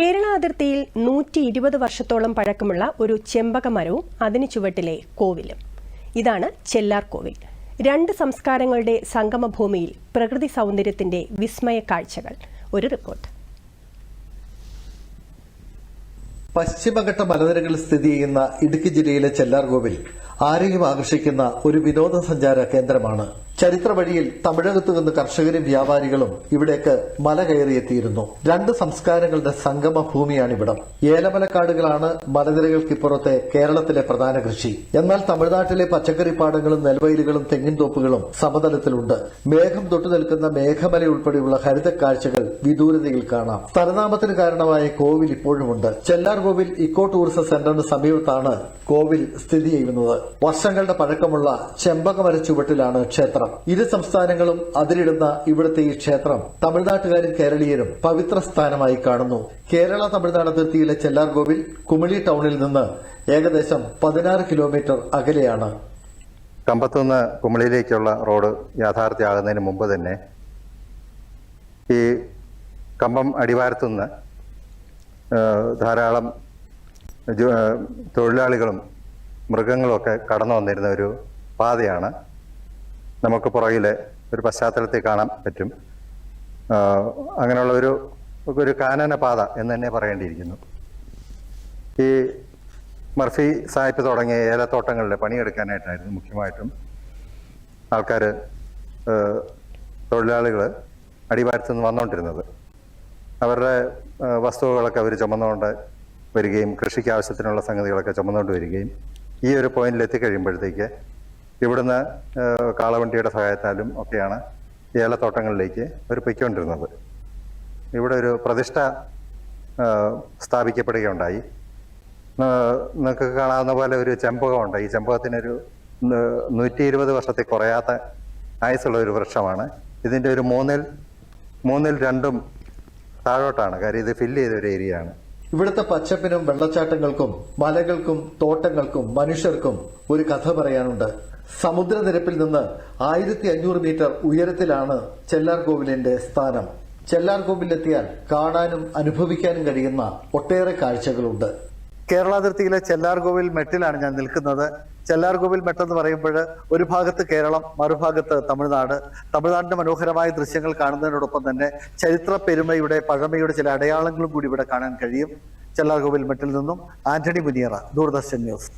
കേരള അതിർത്തിയിൽ നൂറ്റി ഇരുപത് വർഷത്തോളം പഴക്കമുള്ള ഒരു ചെമ്പക മരവും അതിനു ചുവട്ടിലെ കോവിലും. ഇതാണ് ചെല്ലാർ കോവിൽ. രണ്ട് സംസ്കാരങ്ങളുടെ സംഗമഭൂമിയിൽ പ്രകൃതി സൗന്ദര്യത്തിന്റെ വിസ്മയ കാഴ്ചകൾ. ഒരു റിപ്പോർട്ട്. പശ്ചിമഘട്ട മലനിരകളിൽ സ്ഥിതി ചെയ്യുന്ന ഇടുക്കി ജില്ലയിലെ ചെല്ലാർകോവിൽ ആരെയും ആകർഷിക്കുന്ന ഒരു വിനോദസഞ്ചാര കേന്ദ്രമാണ്. ചരിത്ര വഴിയിൽ തമിഴകത്തു നിന്ന് കർഷകരും വ്യാപാരികളും ഇവിടേക്ക് മല കയറിയെത്തിയിരുന്നു. രണ്ട് സംസ്കാരങ്ങളുടെ സംഗമ ഭൂമിയാണിവിടം. ഏലമലക്കാടുകളാണ് മലനിരകൾക്കിപ്പുറത്തെ കേരളത്തിലെ പ്രധാന കൃഷി. എന്നാൽ തമിഴ്നാട്ടിലെ പച്ചക്കറിപ്പാടങ്ങളും നെൽവയലുകളും തെങ്ങിൻ തോപ്പുകളും സമതലത്തിലുണ്ട്. മേഘം തൊട്ടു നിൽക്കുന്ന മേഘമല ഉൾപ്പെടെയുള്ള ഹരിത കാഴ്ചകൾ വിദൂരതയിൽ കാണാം. സ്ഥലനാമത്തിന് കാരണമായ കോവിൽ ഇപ്പോഴുമുണ്ട്. ചെല്ലാർ കോവിൽ ഇക്കോ ടൂറിസം സെന്ററിന് സമീപത്താണ് കോവിൽ സ്ഥിതി ചെയ്യുന്നത്. വർഷങ്ങളുടെ പഴക്കമുള്ള ചെമ്പകമര ചുവട്ടിലാണ് ക്ഷേത്രം. ഇരു സംസ്ഥാനങ്ങളും അതിരിടുന്ന ഇവിടുത്തെ ഈ ക്ഷേത്രം തമിഴ്നാട്ടുകാരും കേരളീയരും പവിത്ര സ്ഥാനമായി കാണുന്നു. കേരള തമിഴ്നാട് അതിർത്തിയിലെ ചെല്ലാർകോവിൽ കുമിളി ടൗണിൽ നിന്ന് ഏകദേശം പതിനാറ് കിലോമീറ്റർ അകലെയാണ്. കമ്പത്തുനിന്ന് കുമളിയിലേക്കുള്ള റോഡ് യാഥാർത്ഥ്യമാകുന്നതിന് മുമ്പ് തന്നെ ഈ കമ്പം അടിവാരത്തുനിന്ന് ധാരാളം തൊഴിലാളികളും മൃഗങ്ങളുമൊക്കെ കടന്നു വന്നിരുന്ന ഒരു പാതയാണ്. നമുക്ക് പുറകിലെ ഒരു പശ്ചാത്തലത്തിൽ കാണാൻ പറ്റും. അങ്ങനെയുള്ള ഒരു ഒരു കാനന പാത എന്ന് തന്നെ പറയേണ്ടിയിരിക്കുന്നു. ഈ മർഫി സാഹിബ് തുടങ്ങിയ ഏലത്തോട്ടങ്ങളിൽ പണിയെടുക്കാനായിട്ടായിരുന്നു മുഖ്യമായിട്ടും ആൾക്കാർ തൊഴിലാളികൾ അടിവാരത്തു നിന്ന് വന്നുകൊണ്ടിരുന്നത് അവരുടെ വസ്തുവകളൊക്കെ അവർ ചുമന്നുകൊണ്ട് വരികയും കൃഷിക്ക് ആവശ്യത്തിനുള്ള സംഗതികളൊക്കെ ചുമന്നുകൊണ്ട് വരികയും ഈ ഒരു പോയിന്റിൽ എത്തിക്കഴിയുമ്പോഴത്തേക്ക് ഇവിടുന്ന് കാളവണ്ടിയുടെ സഹായത്താലും ഒക്കെയാണ് ഏലത്തോട്ടങ്ങളിലേക്ക് അവർ പൊയ്ക്കൊണ്ടിരുന്നത്. ഇവിടെ ഒരു പ്രതിഷ്ഠ സ്ഥാപിക്കപ്പെടുകയുണ്ടായി. നിങ്ങൾക്ക് കാണാവുന്ന പോലെ ഒരു ചെമ്പകമുണ്ട്. ഈ ചെമ്പകത്തിനൊരു നൂറ്റി ഇരുപത് വർഷത്തിൽ കുറയാത്ത ആയുസുള്ള ഒരു വൃക്ഷമാണ്. ഇതിന്റെ ഒരു മൂന്നിൽ മൂന്നിൽ രണ്ടും താഴോട്ടാണ്. കാര്യം ഇത് ഫില്ല് ചെയ്ത ഒരു ഏരിയയാണ്. ഇവിടുത്തെ പച്ചപ്പിനും വെള്ളച്ചാട്ടങ്ങൾക്കും മലകൾക്കും തോട്ടങ്ങൾക്കും മനുഷ്യർക്കും ഒരു കഥ പറയാനുണ്ട്. സമുദ്രനിരപ്പിൽ നിന്ന് ആയിരത്തി അഞ്ഞൂറ് മീറ്റർ ഉയരത്തിലാണ് ചെല്ലാർ കോവിലിന്റെ സ്ഥാനം. ചെല്ലാർ കോവിലെത്തിയാൽ കാണാനും അനുഭവിക്കാനും കഴിയുന്ന ഒട്ടേറെ കാഴ്ചകളുണ്ട്. കേരള അതിർത്തിയിലെ ചെല്ലാർകോവിൽ മെട്ടിലാണ് ഞാൻ നിൽക്കുന്നത്. ചെല്ലാർകോവിൽ മെട്ടെന്ന് പറയുമ്പോൾ ഒരു ഭാഗത്ത് കേരളം മറുഭാഗത്ത് തമിഴ്നാട്. തമിഴ്നാടിന്റെ മനോഹരമായ ദൃശ്യങ്ങൾ കാണുന്നതിനോടൊപ്പം തന്നെ ചരിത്ര പെരുമയുടെ പഴമയുടെ ചില അടയാളങ്ങളും കൂടി ഇവിടെ കാണാൻ കഴിയും. ചെല്ലാർകോവിൽ മെട്ടിൽ നിന്നും ആന്റണി മുനിയറ ദൂരദർശൻ ന്യൂസ്.